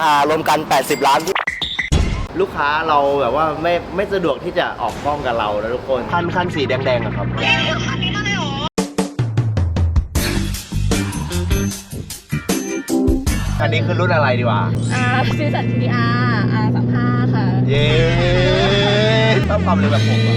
ค่ารวมกัน 80 ล้านที่ลูกค้าเราแบบว่าไม่ไม่สะดวกที่จะออกกล้องกับเรานะทุกคนคันคันสีแดงๆอะครับ อันนี้คือรุ่นอะไรดีวะอ่าซีสันทีดีอาร์อาร์สามห้าค่ะ เย้ชอบความเร็วแบบผมอะ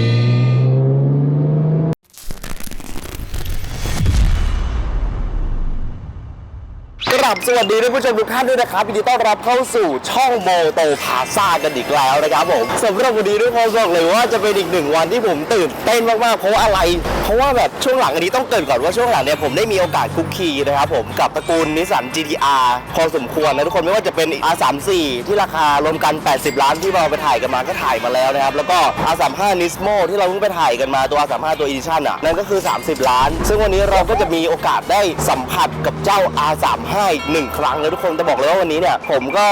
ราบสวัสดีท่านผู้ชมทุกท่านด้วยนะครับยินดีต้อนรับเข้าสู่ช่องโมโตพาซากันอีกแล้วนะครับผมสำหรับวันนี้ทุกคนบอกเลยว่าจะเป็นอีกหนึ่งวันที่ผมตื่นเต้นมากๆเพราะว่าอะไร เพราะว่าแบบช่วงหลังอันนี้ต้องเกรินก่อนว่าช่วงหลังเนี่ยผมได้มีโอกาสคุกคีนะครับผมกับตระกูลนิสสัน GTR พอสมควรนะทุกคนไม่ว่าจะเป็น R34 ที่ราคารวมกัน 80 ล้านที่เราไปถ่ายกันมาก็ถ่ายมาแล้วนะครับแล้วก็ R35 Nismo ที่เราเพิ่งไปถ่ายกันมาตัว R35 ตัว Edition อะนั่นก็คือ 30 ล้าน ซึ่งวันนี้เราก็จะมีโอกาสได้สัมผัสกับเจ้า R35 อีกหนึ่งครั้งเลยทุกคนแต่บอกเลยว่าวันนี้เนี่ยผมก็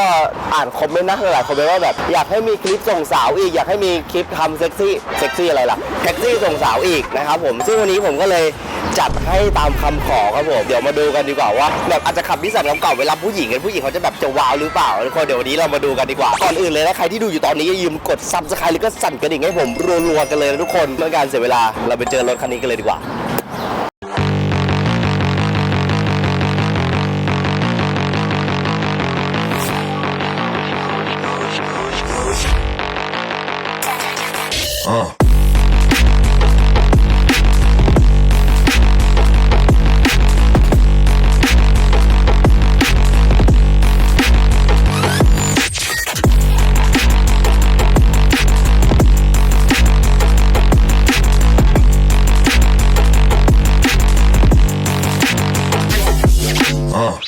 อ่านคอมเมนต์นะหลายคอมเมนต์ว่าแบบอยากให้มีคลิปส่งสาวอีกอยากให้มีคลิปทำเซ็กซี่เซ็กซี่อะไรล่ะแท็กซี่ส่งสาวอีกนะครับผมซึ่งวันนี้ผมก็เลยจัดให้ตามคำขอครับผมเดี๋ยวมาดูกันดีกว่าว่าแบบอาจจะขับนิสสันเก่าๆเวลาผู้หญิงกันผู้หญิงเขาจะแบบจะว้าวหรือเปล่าทุกคนเดี๋ยววันนี้เรามาดูกันดีกว่าก่อนอื่นเลยนะใครที่ดูอยู่ตอนนี้อย่าลืมกดซับสไครต์แล้วก็สั่นกระดิ่งให้ผมรัวๆกันเลยนะทุกคนเมื่อการเสียเวลาเราไปเจอรถคันนี้กันเลยดีกว่า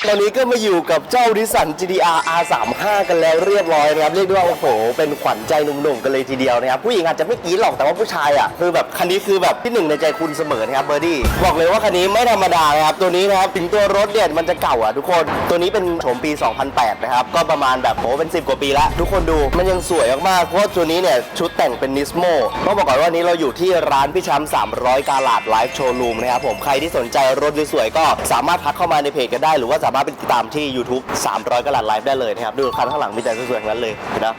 ตอนนี้ก็มาอยู่กับเจ้าดิสัน GDR R35 กันแล้วเรียบร้อยนะครับ เรียกได้ว่าโอ้โห เป็นขวัญใจหนุ่มๆกันเลยทีเดียวนะครับ ผู้หญิงอาจจะไม่กรี๊ดหรอกแต่ว่าผู้ชายอะคือแบบคันนี้คือแบบที่หนึ่งในใจคุณเสมอนะครับเบอร์ดี้บอกเลยว่าคันนี้ไม่ธรรมดานะครับตัวนี้นะครับถึงตัวรถเนี่ยมันจะเก่าอะทุกคนตัวนี้เป็นโฉมปี 2008 นะครับก็ประมาณแบบโหเป็น 10 กว่าปีแล้วทุกคนดูมันยังสวยมากๆเพราะว่าตัวนี้เนี่ยชุดแต่งเป็นนิสโมต้องบอกก่อนว่านี้เราอยู่ที่ร้านพี่ช้ำ300 กาลาดไลฟ์โชว์รูมนะครับผมใครที่สนใจรถสวยๆก็สามารถทักเข้ามาในเพจกันได้หรือว่าสามารถไปติดตามที่ YouTube 300กาลาดไลฟ์ได้เลยนะครับ ดูคันข้างหลังมีแต่สวยๆทั้งนั้นเลยนะ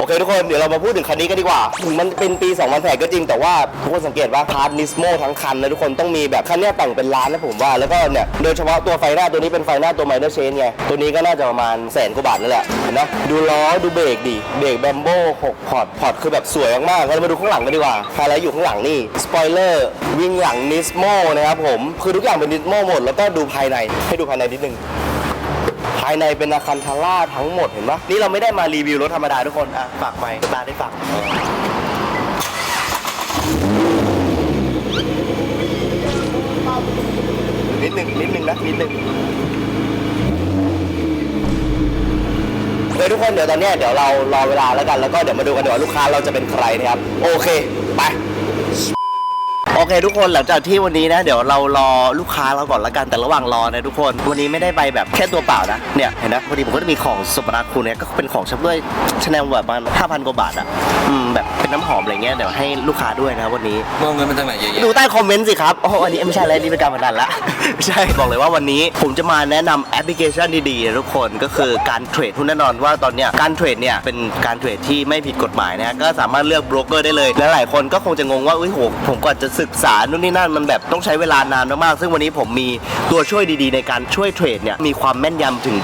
โอเคทุกคนเดี๋ยวเรามาพูดถึงคันนี้กันดีกว่า ถึงมันเป็นปี2008ก็จริง แต่ว่าทุกคนสังเกตว่าพาร์ทนิสโมทั้งคันนะทุกคนต้องมีแบบคันเนี้ยแต่งเป็นล้านนะผมว่า แล้วก็เนี่ยโดยเฉพาะตัวไฟหน้าตัวนี้เป็นไฟหน้าตัวไมเนอร์เชนไง ตัวนี้ก็น่าจะประมาณแสนกว่าบาทนั่นแหละเห็นไหมดูล้อดูเบรกดิเบรกแบมโบ้6พอร์ตพอร์ตคือแบบสวยมากๆเรามาดูข้างหลังกันดีกว่าไฮไลท์อยู่ข้างหลังนี่สปอยเลอร์วิ่งหลังนิสโมนะครับผมคือทุกอย่างเป็นนิสโมหมดแล้วก็ดูภายในให้ดูภายในนิดนึง ภายในเป็นอาคันทาร่าทั้งหมดเห็นปะนี่เราไม่ได้มารีวิวรถธรรมดาทุกคนอะฝากไปตาได้ฝากนิดหนึ่งนิดหนึ่งนะนิดหนึ่งเลยทุกคนเดี๋ยวตอนเนี้ยเดี๋ยวเรารอเวลาแล้วกันแล้วก็เดี๋ยวมาดูกันดีกว่าลูกค้าเราจะเป็นใครนะครับ โอเค ไป โอเคทุกคนหลังจากที่วันนี้นะ เดี๋ยวเรารอลูกค้าเราก่อนละกันแต่ระหว่างรอนะทุกคนวันนี้ไม่ได้ไปแบบแค่ตัวเปล่านะเนี่ยเห็นนะพอดีผมก็จะมีของสมนาคุณเนี่ยก็เป็นของชับด้วยชาแนลแบบประมาณห้าพันกว่าบาทอะอืมแบบเป็นน้ำหอมอะไรเงี้ยเดี๋ยวให้ลูกค้าด้วยนะครับวันนี้มองเงินมาจากไหนเยอะแยะดูใต้คอมเมนต์สิครับโอ้อันนี้ไม่ใช่แล้วนี่เป็นการพนันละไม่ใช่บอกเลยว่าวันนี้ผมจะมาแนะนำแอปพลิเคชันดีๆนะทุกคนก็คือการเทรดหุ้นแน่นอนว่าตอนเนี้ยการเทรดเนี่ยเป็นการเทรดที่ไม่ผิดกฎหมายนะฮะก็สามารถเลือกโบรกเกอร์ได้เลยและหลายคนก็คงจะงงว่าอุ้ยโหผมก่อนจะศึกษานู่นนี่นั่นมันแบบต้องใช้เวลานานมากๆซึ่งวันนี้ผมมีตัวช่วยดีๆ ในการช่วยเทรดเนี่ยมีความแม่นยำถึง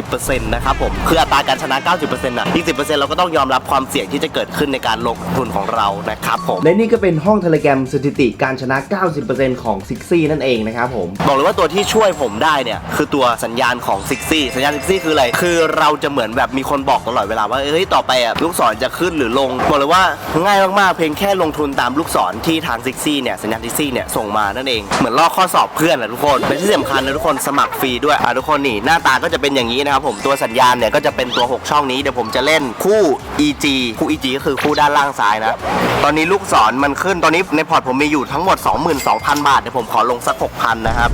90%นะครับผมคืออัตราการชนะ 90%นะอีก 10%เราก็ต้องยอมรับความเสี่ยงที่จะเกิดขึ้นในการลงทุนของเรานะครับผมและนี่ก็เป็นห้องเทเลแกรมสถิติการชนะ 90%ของซิกซี่นั่นเองนะครับผมบอกเลยว่าตัวที่ช่วยผมได้เนี่ยคือตัวสัญญาณของซิกซี่สัญญาณซิกซี่คืออะไรคือเราจะเหมือนแบบมีคนบอกตลอดเวลาว่าเฮ้ยต่อไปอะลูกศรจะขึ้นหรือลงบอกเลยว่าง่ายมากๆเพียงแค่ลงทุนตามลูกศรที่ทางซิกซี่เนี่ยสัญญาณซิซี่เนี่ยส่งมานั่นเองเหมือนลอกข้อสอบเพื่อนแหละทุกคนเป็นที่สำคัญนะทุกคนสมัครฟรีด้วยอะทุกคนนี่หน้าตาก็จะเป็นอย่างนี้นะครับผมตัวสัญญาณเนี่ยก็จะเป็นตัว 6 ช่องนี้เดี๋ยวผมจะเล่นคู่ EG คู่ EG ก็คือคู่ด้านล่างซ้ายนะตอนนี้ลูกศรมันขึ้นตอนนี้ในพอร์ตผมมีอยู่ทั้งหมด 22,000 บาทเดี๋ยวผมขอลงสัก6,000นะครับ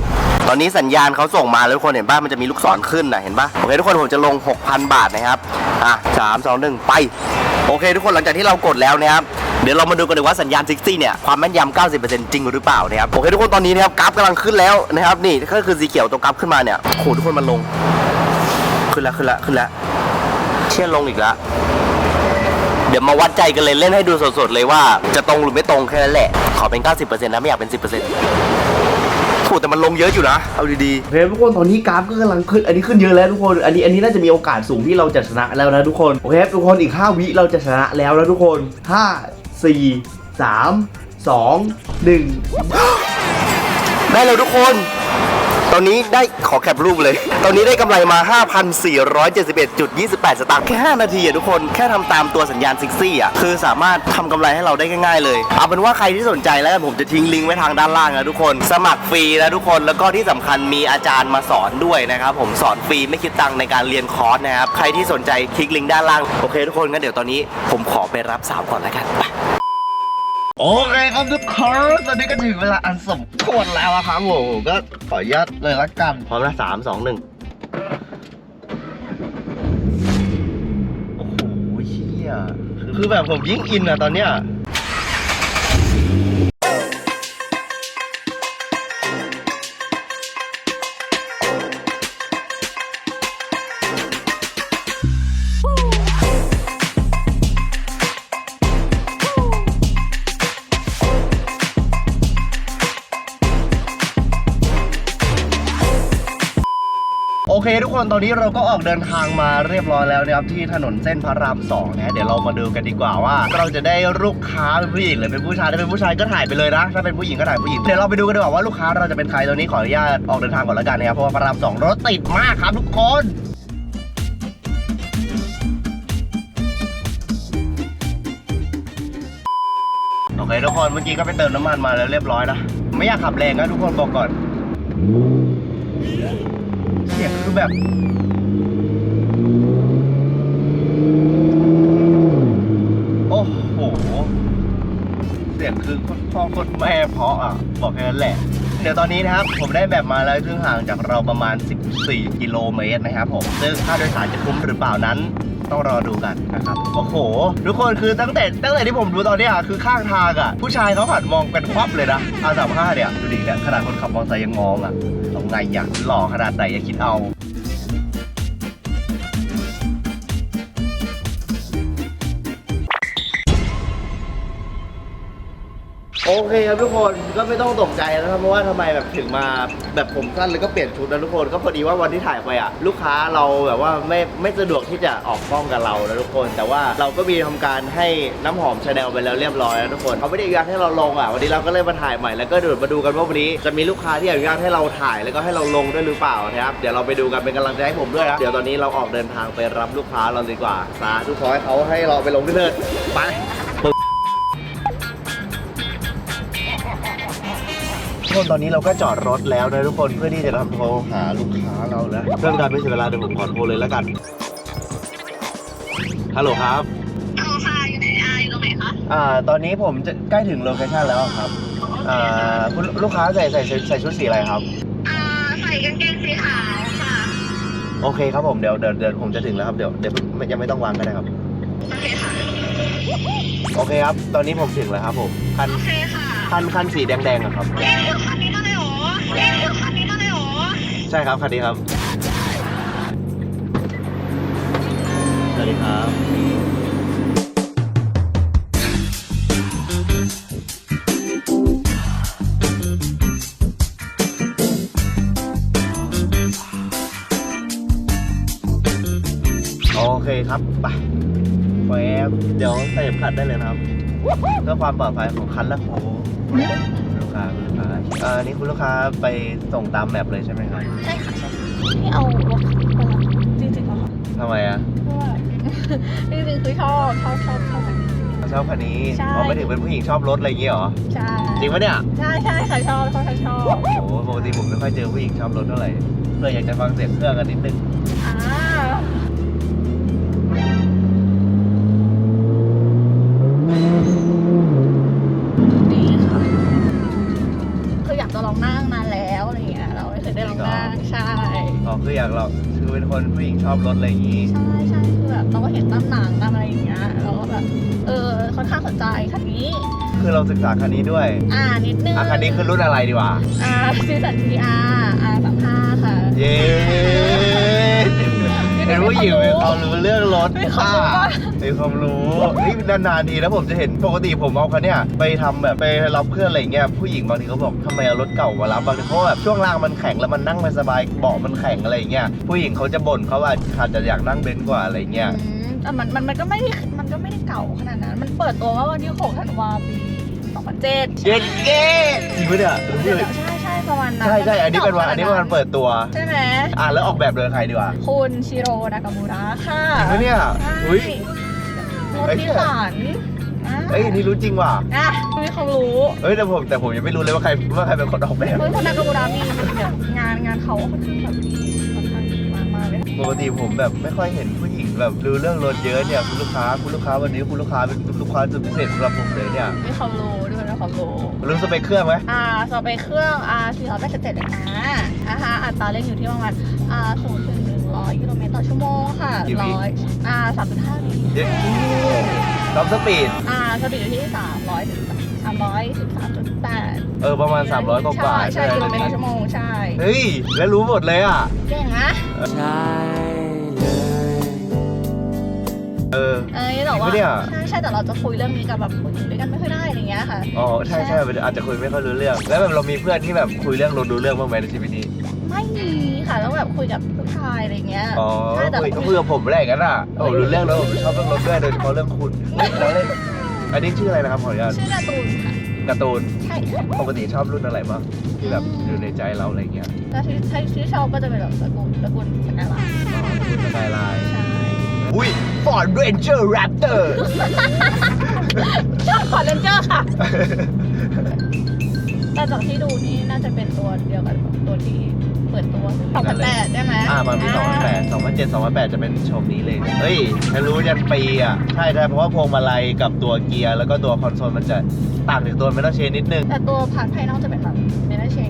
ตอนนี้สัญญาณเขาส่งมาแล้วทุกคนเห็นป่ะมันจะมีลูกศรขึ้นนะเห็นป่ะโอเคทุกคนผมจะลง 6,000 บาทนะครับอะสามสองหนึ่งไป โอเค ทุกคนหลังจากที่เรากดแล้วนะครับเดี๋ยวเรามาดูกันดีว่าสัญญาณซิกซี่เนี่ยความแม่นยำ 90%จริงหรือเปล่านะครับโอเคทุกคนตอนนี้นะครับกราฟกำลังขึ้นแล้วนะครับนี่ก็คือสีเขียวตัวกราฟขึ้นมาเนี่ยโอ้โหทุกคนมันลง ขึ้นแล้วขึ้นแล้วขึ้นแล้วเชี่ยลงอีกแล้วเดี๋ยวมาวัดใจกันเลยเล่นให้ดูสดๆเลยว่าจะตรงหรือไม่ตรงแค่นั้นแหละ ขอเป็น 90%นะไม่อยากเป็น 10% ถูกแต่มันลงเยอะอยู่นะ เอาดีโอเคทุกคนตอนนี้กราฟก็กำลังขึ้น อันนี้ขึ้นเยอะแล้วทุกคน อันนี้อันนี้น่าจะมีโอกาสสูงที่เราจะชนะแล้วนะทุกคน โอเคครับทุกคนอีก 5 วิเราจะชนะแล้วนะทุกคน 5 4 3 2 1ๆได้แล้วทุกคน ตอนนี้ได้ขอแคปรูปเลย ตอนนี้ได้กำไรมา 5,471.28 สตางค์แค่ 5 นาทีอะทุกคน แค่ทำตามตัวสัญญาณซิกซี่อะคือสามารถทำกำไรให้เราได้ง่ายๆเลย เอาเป็นว่าใครที่สนใจแล้วกันผมจะทิ้งลิงก์ไว้ทางด้านล่างนะทุกคน สมัครฟรีนะทุกคน แล้วก็ที่สำคัญมีอาจารย์มาสอนด้วยนะครับ ผมสอนฟรีไม่คิดตังค์ในการเรียนคอร์สนะครับ ใครที่สนใจคลิกลิงก์ด้านล่าง โอเคทุกคนงั้นเดี๋ยวตอนนี้ผมขอไปรับสาวก่อนแล้วกันไป โอเคครับทุกคนตอนนี้ก็ถึงเวลาอันสมควรแล้วอะครับผมก็ขออนุญาตเลยละกันพร้อมนะสามสองหนึ่งโอ้โหเชี่ยคือแบบผมยิ่งอินอะตอนเนี้ย ทุกคนตอนนี้เราก็ออกเดินทางมาเรียบร้อยแล้วนะครับที่ถนนเส้นพระรามสองนะเดี๋ยวเรามาดูกันดีกว่าว่า เราจะได้ลูกค้าเป็นผู้หญิงหรือเป็นผู้ชายถ้าเป็นผู้ชายก็ถ่ายไปเลยนะ ถ้าเป็นผู้หญิงก็ถ่ายผู้หญิงเดี๋ยวเราไปดูกันดีกว่าว่าลูกค้าเราจะเป็นใครตอนนี้ขออนุญาตออกเดินทางก่อนแล้วกันนะครับเพราะว่าพระรามสองรถติดมากครับทุกคนโอเคทุกคนเมื่อกี้ก็ไปเติมน้ำมันมาแล้วเรียบร้อยนะไม่อยากขับแรงนะทุกคนบอกก่อน คือแบบ โอ้โห เสียงคือพ่อคตรแม่เพราะอะ บอกแค่นั้นแหละ เดี๋ยวตอนนี้นะครับ ผมได้แบบมาแล้วซึ่งห่างจากเราประมาณ 14 กิโลเมตรนะครับผม ซึ่งค่าโดยสารจะคุ้มหรือเปล่านั้นต้องรอดูกันนะครับ โอ้โห ทุกคนคือตั้งแต่ตั้งแต่ที่ผมดูตอนนี้ยคือข้างทางอะผู้ชายเขาหันมองกันควับเลยนะอาสามห้าเนี่ย ดูดิเนี่ยขนาดคนขับมอเตอร์ไซค์ยังมองอะ เองไงอยากหล่อขนาดไหนอย่าคิดเอา โอเคครับทุกคนก็ไม่ต้องตกใจนะครับเพราะว่าทำไมแบบถึงมาแบบผมสั้นแล้วก็เปลี่ยนชุดนะทุกคนก็พอดีว่าวันที่ถ่ายไปอะลูกค้าเราแบบว่าไม่ไม่สะดวกที่จะออกกล้องกับเรานะทุกคน แต่ว่าเราก็มีทำการให้น้ำหอมชาแนลไปแล้วเรียบร้อยนะทุกคนเขาไม่ได้อนุญาตให้เราลงอะวันนี้เราก็เลยมาถ่ายใหม่แล้วก็เดี๋ยวมาดูกันว่าวันนี้จะมีลูกค้าที่อนุญาตให้เราถ่ายแล้วก็ให้เราลงด้วยหรือเปล่านะครับเดี๋ยวเราไปดูกันเป็นกำลังใจให้ผมด้วยนะเดี๋ยวตอนนี้เราออกเดินทางไปรับลูกค้าเราดีกว่าสาธุขอให้เขาให้เราไปลงด้วยเถิดไป คนตอนนี้เราก็จอดรถแล้วนะทุกคนเพื่อที่จะทำโทรหาลูกค้าเราแล้วเพื่อการไม่เสียเวลาเดี๋ยวผมขอโทรเลยแล้วกันฮัลโหลครับเอาค่ะอยู่ไหนอาอยู่ตรงไหนคะอ่า ตอนนี้ผมจะใกล้ถึงโลเคชั่นแล้วครับอ่าคุณลูกค้าใส่ใส่ใส่ใส่ชุดสีอะไรครับอ่าใส่กางเกงสีขาวค่ะโอเคครับผมเดี๋ยวเดี๋ยวเดี๋ยวผมจะถึงแล้วครับเดี๋ยวเดี๋ยวไม่ยังไม่ต้องวางก็ได้ครับโอเคค่ะโอเคครับ ตอนนี้ผมถึงแล้วครับผมคันโอเคค่ะ คันคันสีแดงๆอะครับเล่นอยู่คันนี้มาเลยเหรอเล่นอยู่คันนี้มาเลยเหรอใช่ครับคันนี้ครับสวัสดีครับโอเคครับไปแวบเดี๋ยวใส่เข็มขัดได้เลยนะครับ เพื่อความปลอดภัยของคันและของลูกค้าคุณลูกค้าเอ่อนี่คุณลูกค้าไปส่งตามแมปเลยใช่ไหมครับใช่ค่ะใช่ที่เอารถไปรับจริงๆเหรอคะทำไมอะเพราะว่าจริงๆคือชอบชอบชอบชอบแบบนี้ ชอบคันนี้ใช่เพราะไม่ถึงเป็นผู้หญิงชอบรถอะไรอย่างเงี้ยเหรอใช่จริงปะเนี่ยใช่ใช่ค่ะชอบชอบชอบชอบโอ้โหปกติผมไม่ค่อยเจอผู้หญิงชอบรถเท่าไหร่เลยอยากจะฟังเสียงเครื่องกันนิดนึง คืออยากเราคือเป็นคนผู้หญิงชอบรถอะไรอย่างงี้ ใช่ใช่คือแบบเราก็เห็นตามหนังตามอะไรอย่างเงี้ยเราก็แบบเออค่อนข้างสนใจคันนี้ คือเราศึกษาคันนี้ด้วยอ่านิดนึงอะคันนี้คือรุ่นอะไรดีวะอ่าซีสันทีอาร์อาร์สามห้าค่ะ เย้นิด เป็นผู้หญิงมีความรู้เรื่องรถมีความรู้ปะมีความรู้นี่นานๆทีแล้วผมจะเห็นปกติผมเอาคันเนี้ยไปทำแบบไปรับเพื่อนอะไรอย่างเงี้ยผู้หญิงบางทีเขาบอกทำไมเอารถเก่ามารับบางทีเขาแบบช่วงล่างมันแข็งแล้วมันนั่งไม่สบายเบาะมันแข็งอะไรอย่างเงี้ยผู้หญิงเขาจะบ่นเขาว่าอาจจะอยากนั่งเบนซ์กว่าอะไรเงี้ยอืมแต่มันมันมันก็ไม่ได้มันก็ไม่ได้เก่าขนาดนั้น มันเปิดตัวว่าวันที่6ธันวาปี2007เย็นเก้จริงปะเนี่ยใช่ใช่ประมาณนั้นใช่ใช่อันนี้เป็นวันอันนี้เป็นวันเปิดตัว ใช่ไหมอะแล้วออกแบบโดยใครดีกว่าคุณชิโร่นากามูระค่ะจริงปะเนี่ยใช่อุ้ย รถนิสสันอะเอ้ยนี่รู้จริงว่ะอะมีความรู้เอ้ยแต่ผมแต่ผมยังไม่รู้เลยว่าใครว่าใครเป็นคนออกแบบเฮ้ยคุณนากามูระมีแบบงานงานเขาค่อนข้างแบบดีค่อนข้างดีมากมากๆเลยปกติผมแบบไม่ค่อยเห็นผู้หญิงแบบรู้เรื่องรถเยอะเนี่ยคุณลูกค้าคุณลูกค้าวันนี้คุณลูกค้าเป็นลูกค้าสุดพิเศษสำหรับผมเลยเนี่ยมีความรู้ด้วยมี ความรู้รู้สเปคเครื่องไหมอ่าสเปคเครื่องอ่า487เลยนะอ่าฮะอัตราเร่งอยู่ที่ประมาณอ่าสูงถึง100กิโลเมตรต่อชั่วโมงค่ะร้อยอ่า3.5วิเยอะท็อปสปีดอ่าสปีดอยู่ที่300ถึง313.8เออประมาณ 300กว่ากว่าใช่ใช่กิโลเมตรต่อชั่วโมงใช่เฮ้ยแล้วรู้หมดเลยอะเก่งนะ เออ เอ้ยแต่ว่าจริงปะเนี่ย ใช่ใช่แต่เราจะคุยเรื่องนี้กับแบบคนอื่นด้วยกันไม่ค่อยได้อะไรเงี้ยค่ะ อ๋อใช่ใช่อาจจะคุยไม่ค่อยรู้เรื่อง แล้วแบบเรามีเพื่อนที่แบบคุยเรื่องรถรู้เรื่องบ้างไหมในชีวิตนี้ไม่มีค่ะต้องแบบคุยกับผู้ชายอะไรเงี้ยอ๋อใช่แต่คุยก็คุยกับผมไม่ได้กันอะโอ้รู้เรื่องแล้วผมชอบเรื่องรถด้วยโดยเฉพาะเรื่องคุณเราเล่นอันนี้ชื่ออะไรนะครับขออนุญาตชื่อการ์ตูนค่ะการ์ตูนใช่ค่ะปกติชอบรุ่นอะไรบ้างที่แบบอยู่ในใจเราอะไรเงี้ยแล้วที่ที่ชอบก็จะเป็นแบบตระกูลตระกูลสกายไลน์อ๋อสกายไลน์ ใช่ อุ้ย Ford Ranger Raptor ชอบคอร์เรนเจอร์ค่ะ แต่จากที่ดูนี่น่าจะเป็นตัวเดียวกันกับตัวที่เปิดตัว2008ใช่ไหมอ่ามันมี2008 2007 2008 จะเป็นโฉมนี้เลย เฮ้ยไม่รู้ยันปีอะ ใช่ใช่เพราะว่าพวงมาลัยกับตัวเกียร์แล้วก็ตัวคอนโซลมันจะต่างจากตัวเมทัลเชนนิดนึง แต่ตัวผ่านภายนอกจะเป็นแบบเมนเชน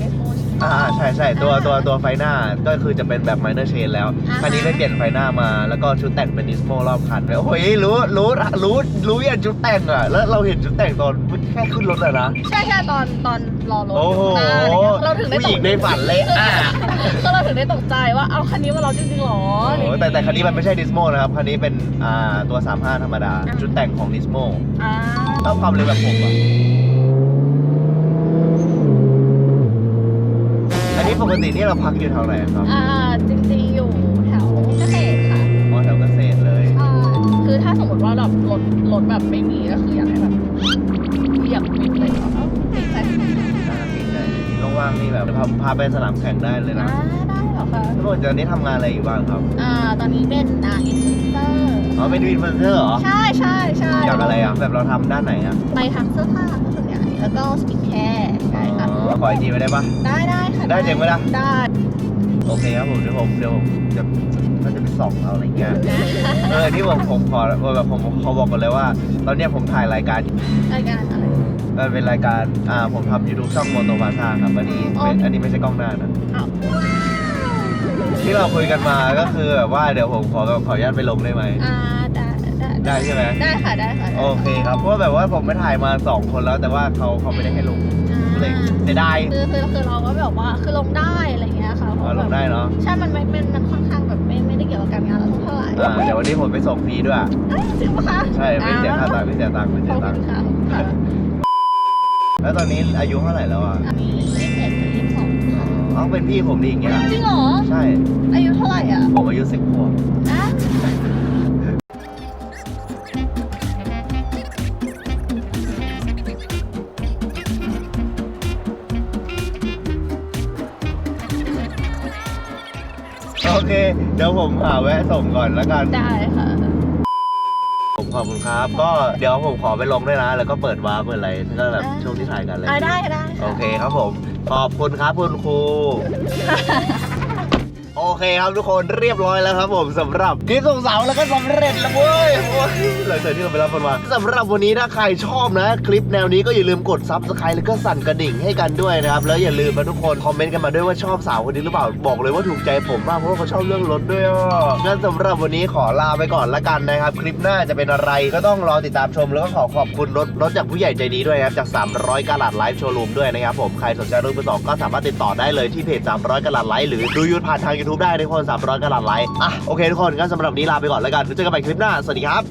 เอสโมชอ่าใช่ใช่ตัวตัวตัวไฟหน้าก็คือจะเป็นแบบไมเนอร์เชนแล้ว อ่าฮะ คันนี้ได้เปลี่ยนไฟหน้ามาแล้วก็ชุดแต่งเป็นนิสโมรอบคันเลยโอ้ยรู้รู้รู้รู้ยันชุดแต่งอะ แล้วเราเห็นชุดแต่งตอนแค่ขึ้นรถอะนะ ใช่ใช่ตอนตอนรอรถโอ้โหข้างหน้าอะไรเงี้ยเราถึงได้ผู้หญิงในฝันเลยอะก็เราถึงได้ตกใจว่าเอาคันนี้มาเราจริงๆหรอโอ้แต่แต่คันนี้มันไม่ใช่นิสโมนะครับ คันนี้เป็นอ่าตัว 35 ธรรมดาชุดแต่งของนิสโมอ่าชอบความเร็วแบบผมอะ อันนี้ ปกตินี่เราพักอยู่แถวไหนครับอ่าจริงๆอยู่แถวเกษตรค่ะอ๋อแถวเกษตรเลยใช่คือถ้าสมมติว่าแบบรถรถแบบไม่มีก็คืออยากให้แบบอยากมีเลยก็เอาติดใจน่ากินเลยว่างๆนี่แบบพาพาไปสนามแข่งได้เลยอ่านะได้เหรอคะทุกคนตอนนี้ทำงานอะไรอยู่บ้างครับอ่าตอนนี้เป็นอ่าอินฟลูเอนเซอร์อ๋อเป็นวินเฟอร์เซอร์เหรอใช่ใช่ใช่อยากอะไรอะแบบเราทำด้านไหนอะ ไปทำเสื้อผ้าส่วนใหญ่ แล้วก็สกินแคร์ใช่ค่ะอ๋อขอไอจีไปได้ปะ ได้ได้ค่ะได้จริงไหมล่ะ ได้โอเคครับผมเดี๋ยวผมเดี๋ยวผมจะก็จะไปส่องเอาอะไรเงี้ยเออนี่ผมผมขอแบบผมขอบอกกันเลยว่า ตอนเนี้ยผมถ่ายรายการรายการอะไรมันเป็นรายการอ่าผมทำยูทูบช่องโมโตบาซ่าครับอันนี้อ๋อเป็นอันนี้ไม่ใช่กล้องหน้านะอ้าวที่เราคุยกันมาก็คือแบบว่าเดี๋ยวผมขอแบบขออนุญาตไปลงได้ไหมอ่า ได้ได้ได้ใช่ไหมได้ค่ะได้ค่ะได้โอเคครับเพราะว่าแบบว่าผมไม่ถ่ายมาสองคนแล้ว แต่ว่าเขาเขาไม่ได้ให้ลงก็เลยอ่าเสียดายคือคือคือเราก็แบบว่าคือลงได้อะไรเงี้ยค่ะเพอ๋อราะลแบบงได้เนาะใช่มันไม่เป็นมันค่อนข้างแบบไม่ไม่ได้เกี่ยวกับการงานเราเท่าไหร่อ่าเดี๋ยววันนี้ผมไปส่งฟรีด้วยเอ้ยจริงปะคะใช่ไม่เสียค่าตังค์ไม่เสียตังค์ไม่ขเสีอยบตัคุงค์ณค่ะขอบคุณค่ะแล้วตอนนี้อายุเท่าไหร่แล้วอะอันนี้ยี่สิบเอ็ดหรือยี่สิบสองค่ะอ๋อเป็นพี่ผมดีอย่างเงี้ยจริงเหรอใช่อายุเท่าไหร่อะผมอายุสิบขวบอะ เคเดี๋ยวผมหาแวะส่งก่อนแล้วกัน ได้ค่ะ ผมขอบคุณครับ ก็เดี๋ยวผมขอไปลงด้วยนะ แล้วก็เปิดวาร์ปเปิดอะไรก็แบบอ่าช่วงที่ถ่ายกันเลยอ่าได้ได้ค่ะโอเคครับผม ขอบคุณครับคุณครู โอเคครับทุกคนเรียบร้อยแล้วครับผมสำหรับคลิปส่งสาวแล้วก็สำเร็จแล้วเว้ยโอ้ยหลังจากที่เราไปรับคนมาสำหรับวันนี้ถ้าใครชอบนะ คลิปแนวนี้ก็อย่าลืมกดซับสไครต์แล้วก็สั่นกระดิ่งให้กันด้วยนะครับ แล้วอย่าลืมนะทุกคนคอมเมนต์กันมาด้วยว่าชอบสาวคนนี้หรือเปล่าบอกเลยว่าถูกใจผมมากเพราะว่าเขาชอบเรื่องรถด้วยอะงั้นสำหรับวันนี้ขอลาไปก่อนละกันนะครับ คลิปหน้าจะเป็นอะไรก็ต้องรอติดตามชมแล้วก็ขอขอบคุณรถรถจากผู้ใหญ่ใจดีด้วยนะครับจาก 300กาลัดไลฟ์โชว์รูมด้วยนะครับผมใครสนใจรุ่นมือสองก็สามารถติดต่อได้เลยที่เพจ300กาลัดไลฟ์หรือดูยูทผ่านทาง YouTube YouTube ได้ทุกคน300กระดาษไลค์อะโอเคทุกคนก็สำหรับนี้ลาไปก่อนแล้วกันเจอกันใหม่คลิปหน้าสวัสดีครับ